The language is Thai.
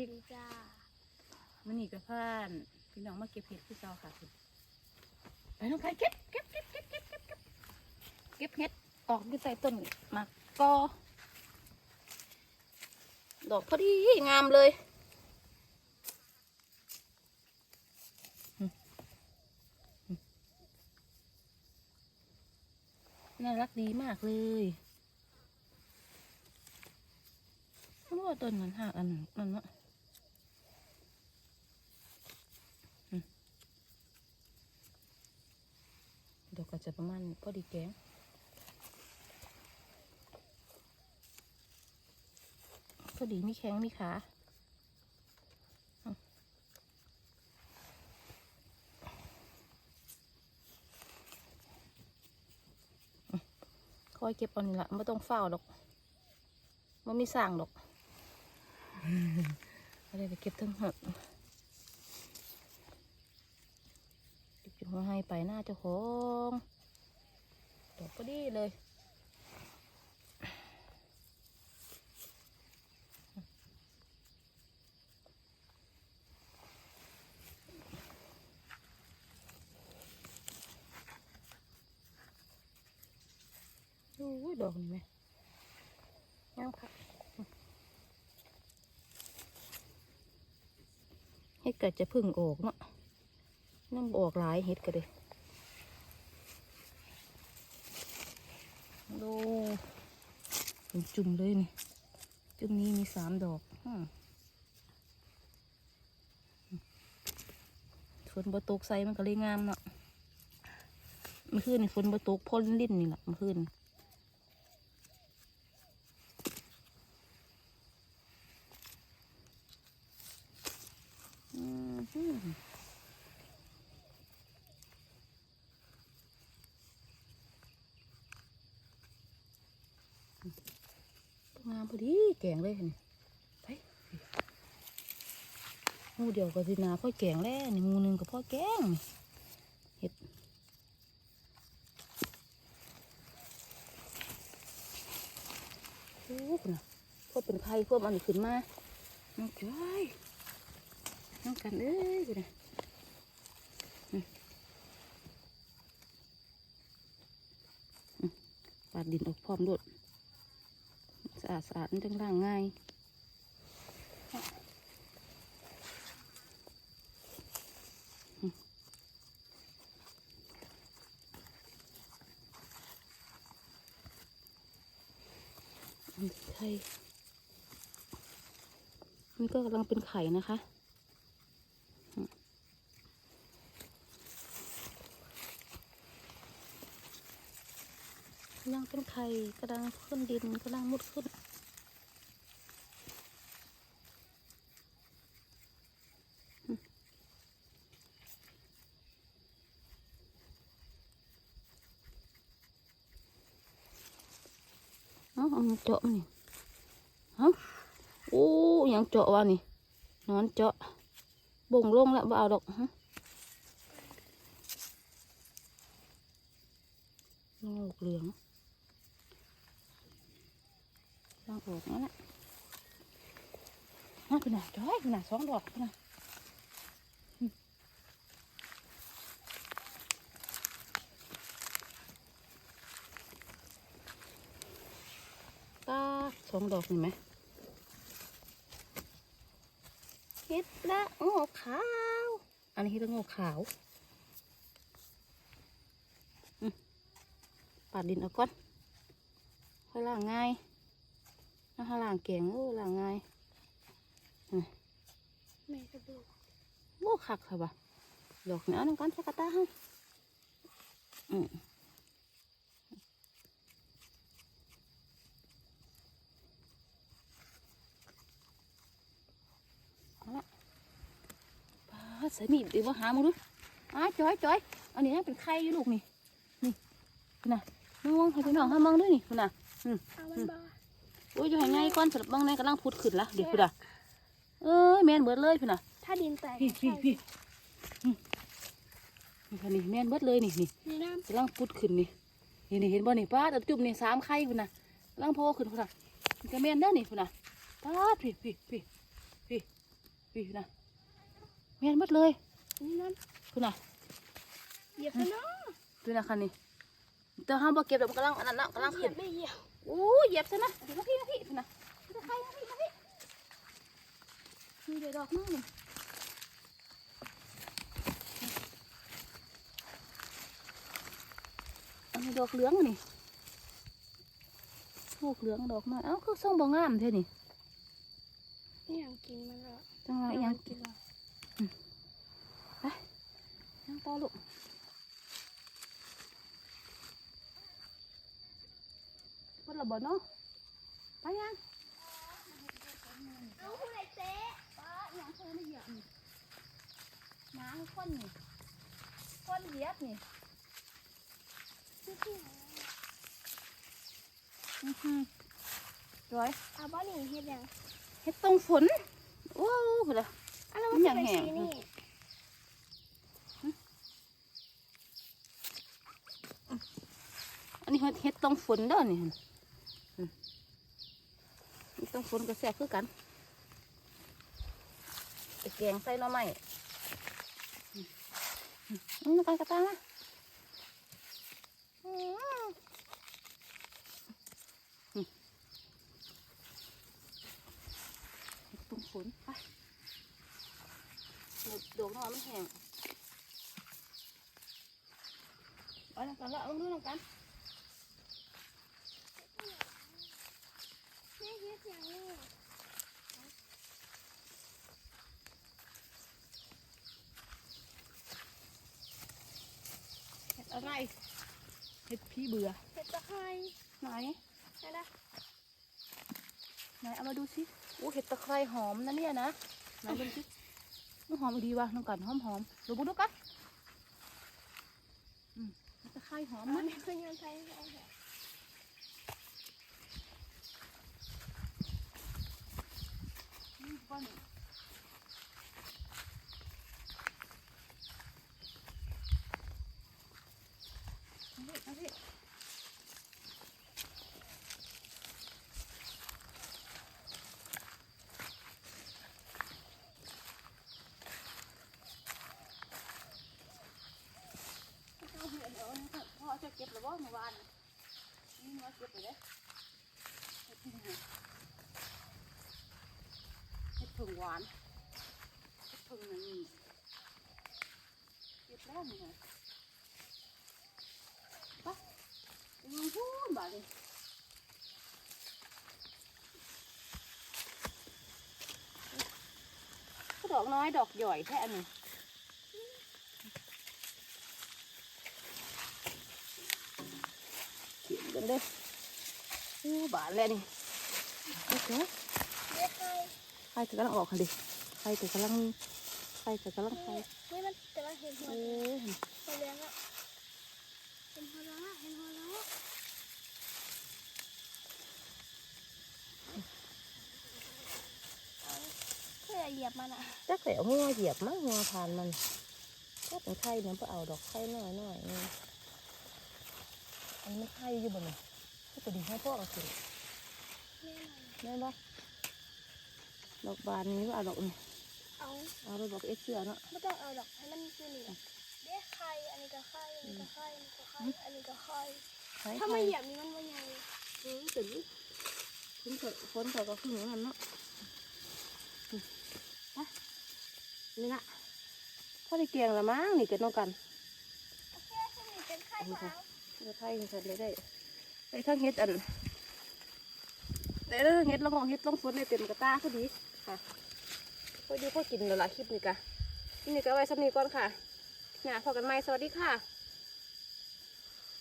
ดีจ้ามันนี่กับพานพี่น้องมาเก็บเห็ดที่เก่าค่ะคุณไปน้องไก่เก็บเก็บเก็บเก็บเก็บเก็บเก็บเก็บเห็ดออกอยู่ใต้ต้นมะกอดอกพอดีงามเลยอืมอืมน่ารักดีมากเลยเพราะว่าต้นมันหักอันนั้นเนาะ เดี๋ยวก็ จะประมาณพอดีแกงพอดีมีแข้งมีขาคอยเก็บเอานี่ละไม่ต้องเฝ้าดอกมันมีสั่งดอกอะไรไปเก็บทั้งหมดเก็บอยู่หัวให้ไปหน้าเจ้าของดอกพอดีเลย โอ้ย ดอกนี่ไหมงามค่ะเฮ็ดก็จะพึ่งออกเนาะน้ำออกหลายเฮ็ดก็เลยดูเป็นจุ่มเลยนี่จุ่มนี้มีสามดอกฝนบตกใส่มันก็เลยงามเนาะมื่อคืนนี่ฝนบตกพ่นลิ้นนี่แหละมื่อคืน อืมฮึงามพอดีแกงเลยนี่ไปงูเดียวก็สินาพ่อแกงแล้วนี่งูหนึ่งกับพ่อแกงเห็ดโอ้คุณนะพวกเป็นไข่พวกมันขึ้นมาน้องจ้อย น้องกันเอ้ยกูนะปาดดินออกพร้อมโดดสะอาดสะอาดมันจังล่างง่ายอืมอันนี้ไข่นี่ก็กำลังเป็นไข่นะคะ เป็นไข่กำลังขึ้นดินกำลังมุดขึ้น nó không trộm nè hả ô nhang trộm vào nè nó trộm bùng luôn lại vào độc hả nó lục lường อ้ยยังเจาะวะนี่นอนเจาะบ่งลงแล้วบ่เอาดอกฮะลูกเหลืองล่างออกนั่นแหละน่าคุณน่ะจ้อยคุณน่ะสองดอกคุณน่ะอืมป้าสองดอกเห็นไหมเห็ดละโง่ขาว อันนี้เห็ดละโง่ขาวอืมปาดดินเอาก่อนค่อยล่างง่าย น้าล่างเก่งโอ้ล่างง่ายแม่กระดูกโอ้คักค่ะบ่ะดอกเนี้ยน้ำกันใช้กระตาให้อืมเอาละปาดใส่มีดดีว่าหามึงดูอ้าจอยจอยอันนี้ยังเป็นไข่อยู่ลูกนี่ นี่คุณน่ะมองให้พี่น้องให้มองด้วยนี่คุณน่ะเอามันบ่โอ้ยอยู่ให้ไงก่อนสำหรับบางในกำลังพุดขึ้นละเดี๋ยวคุณน่ะเอ้ยแม่นเบิดเลยคุณน่ะถ้าดินแตกพี่พี่พี่อืมนี่ค่ะนี่แม่นเบิดเลยนี่นี่นี่น้กำลังพุดขึ้นนี่นี่นี่เห็นบ่นี่ป้าดเอาจุ่มนี่สามไข่คุณน่ะกำลังโผล่ขึ้นคุณน่ะนี่ก็แม่นเด้อนี่คุณน่ะป้าดพี่พี่พี่พี่พี่นะแม่นหมดเลยนี่นั่นคุณน่ะเหยียบกันเนาะดูนะคันนี้เตอห้ามบ่เก็บเดี๋ยวมันกำลังอันนั้นนะกำลังเหยีขึ้ยนบไม่เหยียบโอ้เหยียบซะนะเดี๋ยวมาพี่มาพี่นะจะใครมาพี่มาพี่มีเดี๋ยวดอกนึงนี่อันนี้ดอกเหลืองนี่ดอกเหลืองดอกน้อยเอ้าคือส่งบ่งามเท่นี่นี่ยังกินมันแล้วจังไรยังกินแล้วยังต่อลูกพูดระเบิดเนาะไปยังเอาผู้ใดเจ๊ป้าอย่างเธอไม่เหยียบนี่หมาคนนี่คนเหยียบนี่ที่ที่ไหนอือหือร้อยเอาบ้านนี่เฮ็ดยังเฮ็ดตรงฝนโอ้โหเด้ออันนั้นมันนยัจะงเป็นแห้งสีนี่อันนี้เฮ็ดตรงฝนเด้อนี่ ตรงฝนก็แซ่บคือกันแกงใส่หน่อไม้อืมอืมไปกระตามาอืมอืมเฮ็ดตรงฝนไปเดี๋ยวดอกน้อยมันแห้งเอาละกันละเอาดูน้ำกัน แม่เฮ็ดยังนี่เห็ดอะไร เห็ดพี่เบื่อเฮ็ดตะไคร้ไหนนะนะไหนเอามาดูสิโอ้เห็ดตะไคร้หอมนะเนี่ยนะไหนดูสิมันหอมดีว่ะน้องกันหอมหอมดูบุดูกันอืมเห็ดตะไคร้หอมมัมันนคือยังไง เอาเหรอก้อนเอาสิเอาสิเอาเห็ดเดี๋ยวพ่อจะเก็บหรือว่าเมื่อวานนี่มาเก็บไปเลย เห็ดพึ่งหวานเห็ดพึ่งหวานเห็ดพึ่งนี่เก็บแล้วนี่ไงไปไปดูพูนบาดนี่ก็ดอกน้อยดอกหย่อยแท้อันนี้เขียนกันเลยอู้บาทแล้วนี่โอเค ไฟจะกำลังออกค่ะดิไฟจะกำลังไฟจะกำลังไฟนี่มันกำลังเห็นหัวเอ้ยหัวแดงแล้วเห็นหัวแล้วเห็นหัวแล้วเพื่อเหยียบมันอะจักแต่เอามือเหยียบมั้งหัวผ่านมันก็เป็นไข่เนี่ยเพื่อเอาดอกไข่น้อยหน่อยๆนี่อันนี้ไม่ไข่อยู่บนนี้ก็จะดีให้พวกเอาสิแม่มันได้ปะดอกบานนี้ว่าเอาดอกนี่เอาเอาไปบอกเอสเสือเนาะไม่ต้องเอาดอกให้มันคือนี่แหละเด็กไข่อันนี้ก็ไข่อันนี้ก็ไข่อันนี้ก็ไข่อันนี้ก็ไข่ไข่ถ้าไข่ไม่เหยียบนี่มันไม่ใหญ่เออตื่นฝนเถอะฝนเถอะก็ขึ้นอย่างนั้นเนาะอืมไปนี่ละพอได้เกียงละมั้งนี่เกิดน้องกันโอเคถ้ามีเป็นไข่ขาวจะไทยเสร็จเลยได้ได้ทั้งเฮ็ดอันได้ทั้งเฮ็ดละมองเฮ็ดลงฝนได้เต็มกระตาพอดี ค่ะพอดีพอกินแล้วละคลิปนี้กะนี่ก็ไว้สำนีก่อนค่ะเนี่ยพอกันใหม่สวัสดีค่ะ